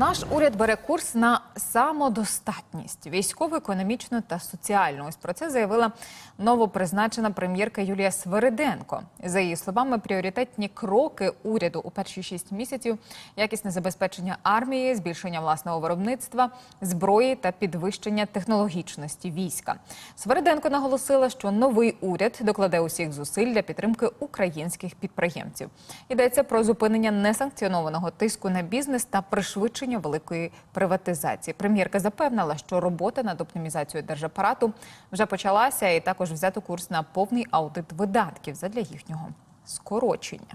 Наш уряд бере курс на самодостатність військову, економічну та соціальну. Ось про це заявила новопризначена прем'єрка Юлія Свириденко. За її словами, пріоритетні кроки уряду у перші шість місяців якісне забезпечення армії, збільшення власного виробництва, зброї та підвищення технологічності війська. Свириденко наголосила, що новий уряд докладе усіх зусиль для підтримки українських підприємців. Йдеться про зупинення несанкціонованого тиску на бізнес та пришвидшення великої приватизації. Прем'єрка запевнила, що робота над оптимізацією держапарату вже почалася, і також взято курс на повний аудит видатків задля їхнього скорочення.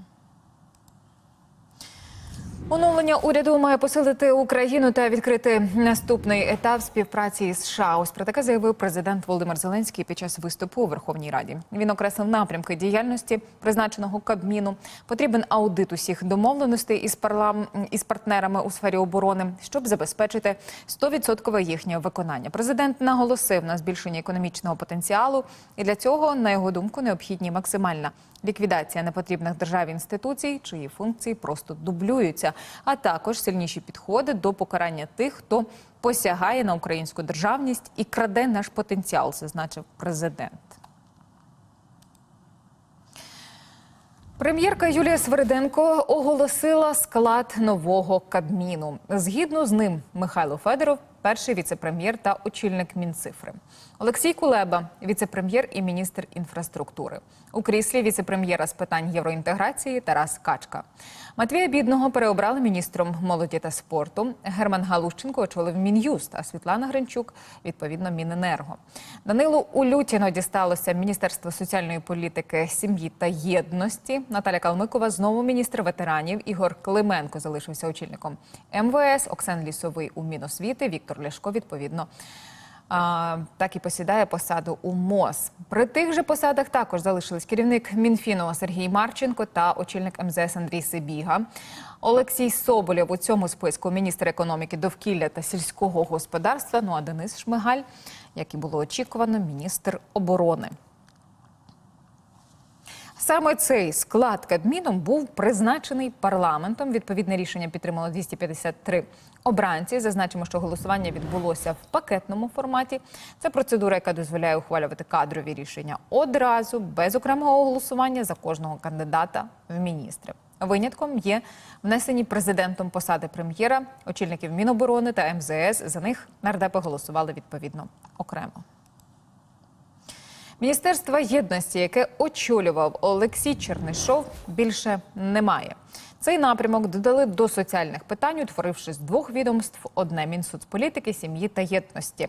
Оновлення уряду має посилити Україну та відкрити наступний етап співпраці із США. Ось про таке заявив президент Володимир Зеленський під час виступу у Верховній Раді. Він окреслив напрямки діяльності призначеного Кабміну. Потрібен аудит усіх домовленостей із парлам із партнерами у сфері оборони, щоб забезпечити 100% їхнє виконання. Президент наголосив на збільшенні економічного потенціалу, і для цього, на його думку, необхідні максимальна ліквідація непотрібних державі інституцій, чиї функції просто дублюються, а також сильніші підходи до покарання тих, хто посягає на українську державність і краде наш потенціал, зазначив президент. Прем'єрка Юлія Свериденко оголосила склад нового кабміну. Згідно з ним, Михайло Федоров, перший віце-прем'єр та очільник Мінцифри. Олексій Кулеба, віце-прем'єр і міністр інфраструктури. У кріслі віце-прем'єра з питань євроінтеграції Тарас Качка. Матвія Бідного переобрали міністром молоді та спорту. Герман Галущенко очолив Мін'юст, а Світлана Гринчук відповідно Міненерго. Данилу Улютіно дісталося Міністерство соціальної політики, сім'ї та єдності. Наталя Калмикова знову міністр ветеранів. Ігор Клименко залишився очільником МВС. Оксан Лісовий у Міносвіти. Віктор Ляшко відповідно. Так і посідає посаду у МОЗ. При тих же посадах також залишились керівник Мінфіну Сергій Марченко та очільник МЗС Андрій Сибіга. Олексій Соболєв у цьому списку міністр економіки, довкілля та сільського господарства. Ну а Денис Шмигаль, як і було очікувано, міністр оборони. Саме цей склад Кабміном був призначений парламентом. Відповідне рішення підтримало 253 обранці. Зазначимо, що голосування відбулося в пакетному форматі. Це процедура, яка дозволяє ухвалювати кадрові рішення одразу, без окремого голосування за кожного кандидата в міністри. Винятком є внесені президентом посади прем'єра, очільників Міноборони та МЗС. За них нардепи голосували відповідно окремо. Міністерства єдності, яке очолював Олексій Чернишов, більше немає. Цей напрямок додали до соціальних питань, утворивши з двох відомств одне Мінсоцполітики, сім'ї та єдності.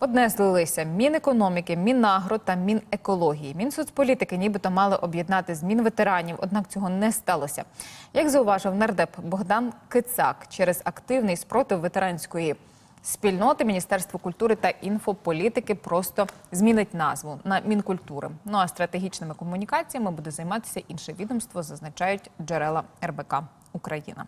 Одне злилися Мінекономіки, Мінагро та Мінекології. Мінсоцполітики нібито мали об'єднати змін ветеранів, однак цього не сталося. Як зауважив нардеп Богдан Кицак, через активний спротив ветеранської спільноти Міністерство культури та інфополітики просто змінить назву на Мінкультури. Ну а стратегічними комунікаціями буде займатися інше відомство, зазначають джерела РБК Україна.